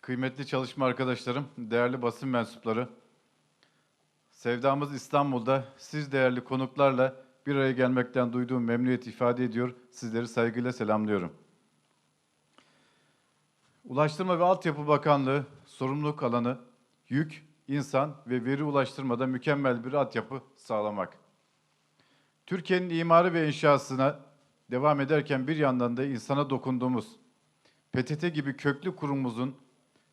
Kıymetli çalışma arkadaşlarım, değerli basın mensupları. Sevdamız İstanbul'da siz değerli konuklarla bir araya gelmekten duyduğum memnuniyeti ifade ediyor. Sizleri saygıyla selamlıyorum. Ulaştırma ve Altyapı Bakanlığı sorumluluk alanı yük, insan ve veri ulaştırmada mükemmel bir altyapı sağlamak. Türkiye'nin imarı ve inşasına devam ederken bir yandan da insana dokunduğumuz PTT gibi köklü kurumumuzun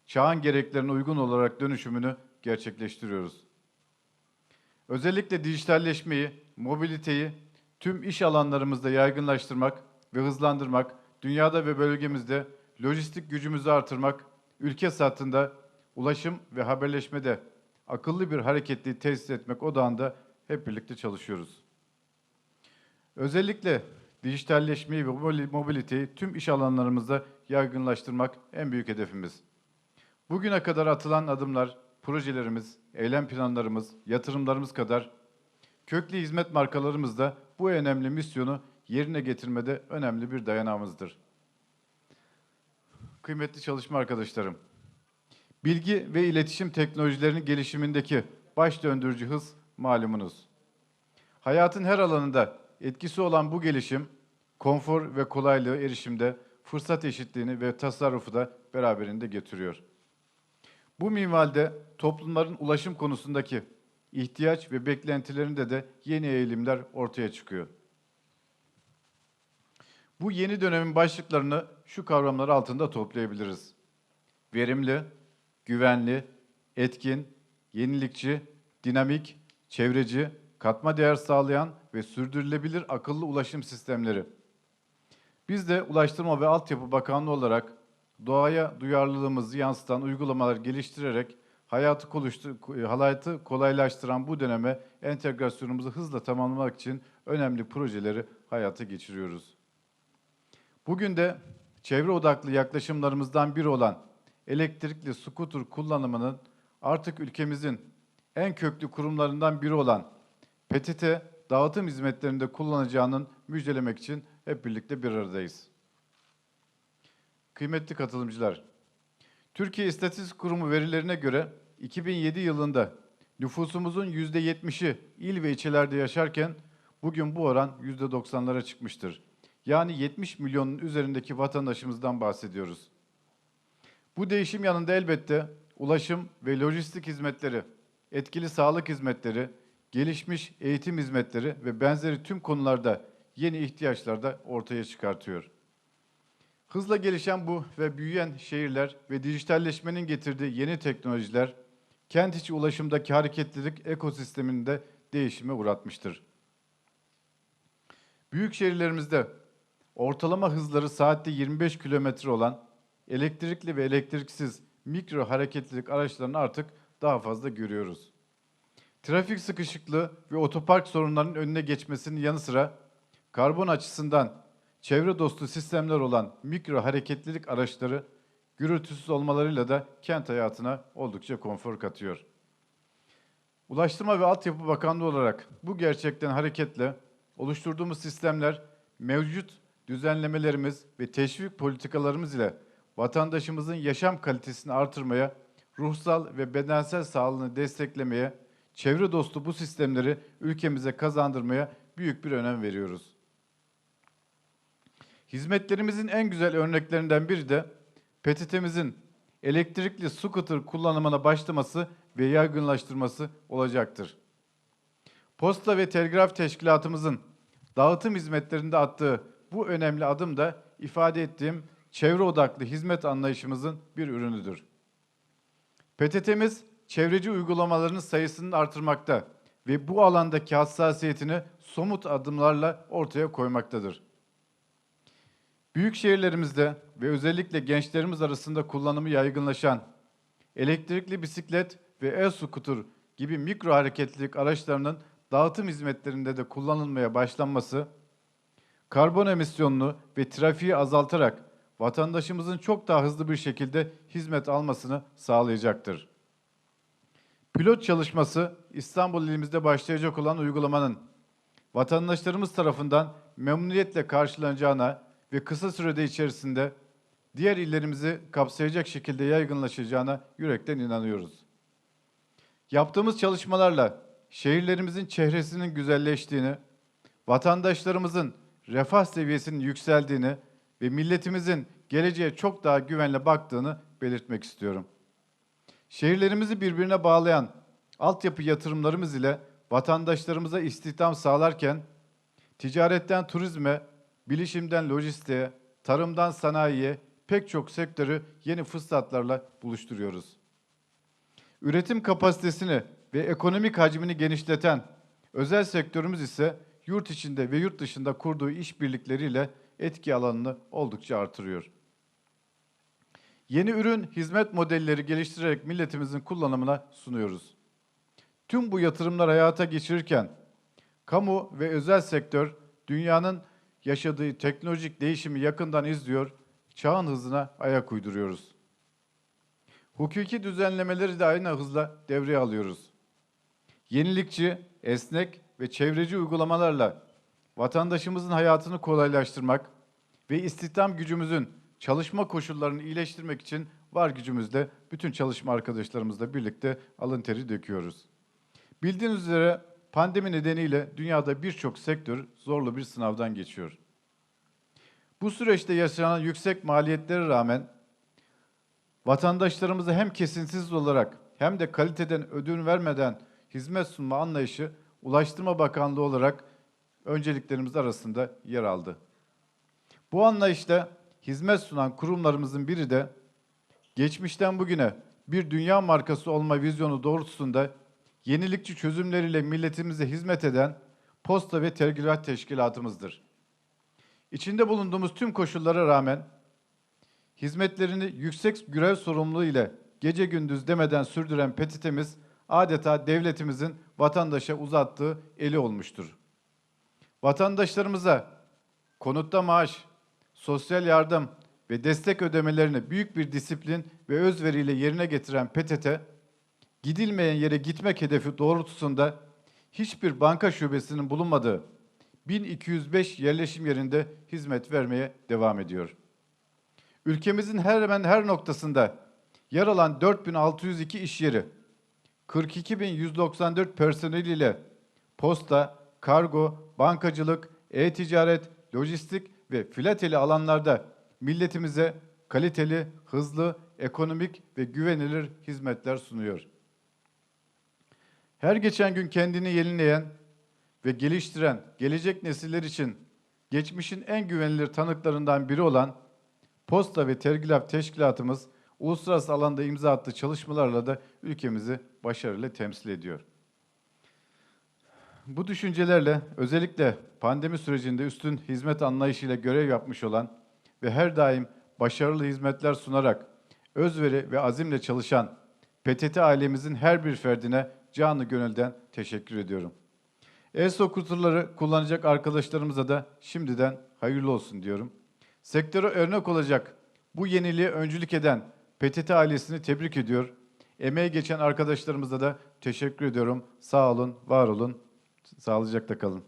çağın gereklerine uygun olarak dönüşümünü gerçekleştiriyoruz. Özellikle dijitalleşmeyi, mobiliteyi tüm iş alanlarımızda yaygınlaştırmak ve hızlandırmak, dünyada ve bölgemizde lojistik gücümüzü artırmak, ülke satında ulaşım ve haberleşmede akıllı bir hareketliği tesis etmek odağında hep birlikte çalışıyoruz. Özellikle dijitalleşmeyi ve mobiliteyi tüm iş alanlarımızda yaygınlaştırmak en büyük hedefimiz. Bugüne kadar atılan adımlar, projelerimiz, eylem planlarımız, yatırımlarımız kadar köklü hizmet markalarımız da bu önemli misyonu yerine getirmede önemli bir dayanağımızdır. Kıymetli çalışma arkadaşlarım, bilgi ve iletişim teknolojilerinin gelişimindeki baş döndürücü hız malumunuz. Hayatın her alanında etkisi olan bu gelişim, konfor ve kolaylığı erişimde fırsat eşitliğini ve tasarrufu da beraberinde getiriyor. Bu minvalde toplumların ulaşım konusundaki ihtiyaç ve beklentilerinde de yeni eğilimler ortaya çıkıyor. Bu yeni dönemin başlıklarını şu kavramlar altında toplayabiliriz. Verimli, güvenli, etkin, yenilikçi, dinamik, çevreci, katma değer sağlayan ve sürdürülebilir akıllı ulaşım sistemleri. Biz de Ulaştırma ve Altyapı Bakanlığı olarak doğaya duyarlılığımızı yansıtan uygulamalar geliştirerek hayatı, hayatı kolaylaştıran bu döneme entegrasyonumuzu hızla tamamlamak için önemli projeleri hayata geçiriyoruz. Bugün de çevre odaklı yaklaşımlarımızdan biri olan elektrikli skuter kullanımının artık ülkemizin en köklü kurumlarından biri olan PTT dağıtım hizmetlerinde kullanacağının müjdelemek için hep birlikte bir aradayız. Kıymetli katılımcılar, Türkiye İstatistik Kurumu verilerine göre 2007 yılında nüfusumuzun %70'i il ve ilçelerde yaşarken bugün bu oran %90'lara çıkmıştır. Yani 70 milyonun üzerindeki vatandaşımızdan bahsediyoruz. Bu değişim yanında elbette ulaşım ve lojistik hizmetleri, etkili sağlık hizmetleri, gelişmiş eğitim hizmetleri ve benzeri tüm konularda yeni ihtiyaçlar da ortaya çıkartıyor. Hızla gelişen bu ve büyüyen şehirler ve dijitalleşmenin getirdiği yeni teknolojiler, kent içi ulaşımdaki hareketlilik ekosisteminde değişime uğratmıştır. Büyük şehirlerimizde ortalama hızları saatte 25 kilometre olan elektrikli ve elektriksiz mikro hareketlilik araçlarını artık daha fazla görüyoruz. Trafik sıkışıklığı ve otopark sorunlarının önüne geçmesinin yanı sıra karbon açısından çevre dostu sistemler olan mikro hareketlilik araçları gürültüsüz olmalarıyla da kent hayatına oldukça konfor katıyor. Ulaştırma ve Altyapı Bakanlığı olarak bu gerçekten hareketle oluşturduğumuz sistemler mevcut düzenlemelerimiz ve teşvik politikalarımız ile vatandaşımızın yaşam kalitesini artırmaya, ruhsal ve bedensel sağlığını desteklemeye, çevre dostu bu sistemleri ülkemize kazandırmaya büyük bir önem veriyoruz. Hizmetlerimizin en güzel örneklerinden biri de PTT'mizin elektrikli scooter kullanımına başlaması ve yaygınlaştırması olacaktır. Posta ve Telgraf Teşkilatımızın dağıtım hizmetlerinde attığı bu önemli adım da ifade ettiğim çevre odaklı hizmet anlayışımızın bir ürünüdür. PTT'miz çevreci uygulamaların sayısını artırmakta ve bu alandaki hassasiyetini somut adımlarla ortaya koymaktadır. Büyük şehirlerimizde ve özellikle gençlerimiz arasında kullanımı yaygınlaşan elektrikli bisiklet ve e-scooter gibi mikro hareketlilik araçlarının dağıtım hizmetlerinde de kullanılmaya başlanması, karbon emisyonunu ve trafiği azaltarak vatandaşımızın çok daha hızlı bir şekilde hizmet almasını sağlayacaktır. Pilot çalışması İstanbul ilimizde başlayacak olan uygulamanın vatandaşlarımız tarafından memnuniyetle karşılanacağına ve kısa sürede içerisinde diğer illerimizi kapsayacak şekilde yaygınlaşacağına yürekten inanıyoruz. Yaptığımız çalışmalarla şehirlerimizin çehresinin güzelleştiğini, vatandaşlarımızın refah seviyesinin yükseldiğini ve milletimizin geleceğe çok daha güvenle baktığını belirtmek istiyorum. Şehirlerimizi birbirine bağlayan altyapı yatırımlarımız ile vatandaşlarımıza istihdam sağlarken ticaretten turizme, bilişimden lojistiğe, tarımdan sanayiye pek çok sektörü yeni fırsatlarla buluşturuyoruz. Üretim kapasitesini ve ekonomik hacmini genişleten özel sektörümüz ise yurt içinde ve yurt dışında kurduğu işbirlikleriyle etki alanını oldukça artırıyor. Yeni ürün, hizmet modelleri geliştirerek milletimizin kullanımına sunuyoruz. Tüm bu yatırımlar hayata geçirirken kamu ve özel sektör dünyanın yaşadığı teknolojik değişimi yakından izliyor, çağın hızına ayak uyduruyoruz. Hukuki düzenlemeleri de aynı hızla devreye alıyoruz. Yenilikçi, esnek ve çevreci uygulamalarla vatandaşımızın hayatını kolaylaştırmak ve istihdam gücümüzün çalışma koşullarını iyileştirmek için var gücümüzle bütün çalışma arkadaşlarımızla birlikte alın teri döküyoruz. Bildiğiniz üzere pandemi nedeniyle dünyada birçok sektör zorlu bir sınavdan geçiyor. Bu süreçte yaşanan yüksek maliyetlere rağmen vatandaşlarımıza hem kesintisiz olarak hem de kaliteden ödün vermeden hizmet sunma anlayışı Ulaştırma Bakanlığı olarak önceliklerimiz arasında yer aldı. Bu anlayışla hizmet sunan kurumlarımızın biri de geçmişten bugüne bir dünya markası olma vizyonu doğrultusunda yenilikçi çözümleriyle milletimize hizmet eden Posta ve Telgraf Teşkilatımızdır. İçinde bulunduğumuz tüm koşullara rağmen hizmetlerini yüksek görev sorumluluğu ile gece gündüz demeden sürdüren PTT'miz adeta devletimizin vatandaşa uzattığı eli olmuştur. Vatandaşlarımıza konutta maaş, sosyal yardım ve destek ödemelerini büyük bir disiplin ve özveriyle yerine getiren PTT, gidilmeyen yere gitmek hedefi doğrultusunda hiçbir banka şubesinin bulunmadığı 1205 yerleşim yerinde hizmet vermeye devam ediyor. Ülkemizin hemen her noktasında yer alan 4602 iş yeri, 42194 personeliyle posta, kargo, bankacılık, e-ticaret, lojistik ve filateli alanlarda milletimize kaliteli, hızlı, ekonomik ve güvenilir hizmetler sunuyor. Her geçen gün kendini yenileyen ve geliştiren gelecek nesiller için geçmişin en güvenilir tanıklarından biri olan Posta ve Telgraf Teşkilatımız uluslararası alanda imza attığı çalışmalarla da ülkemizi başarıyla temsil ediyor. Bu düşüncelerle özellikle pandemi sürecinde üstün hizmet anlayışıyla görev yapmış olan ve her daim başarılı hizmetler sunarak özveri ve azimle çalışan PTT ailemizin her bir ferdine canı gönülden teşekkür ediyorum. ESO kutuları kullanacak arkadaşlarımıza da şimdiden hayırlı olsun diyorum. Sektöre örnek olacak bu yeniliğe öncülük eden PTT ailesini tebrik ediyor. Emeği geçen arkadaşlarımıza da teşekkür ediyorum. Sağ olun, var olun. Sağlıcakla kalın.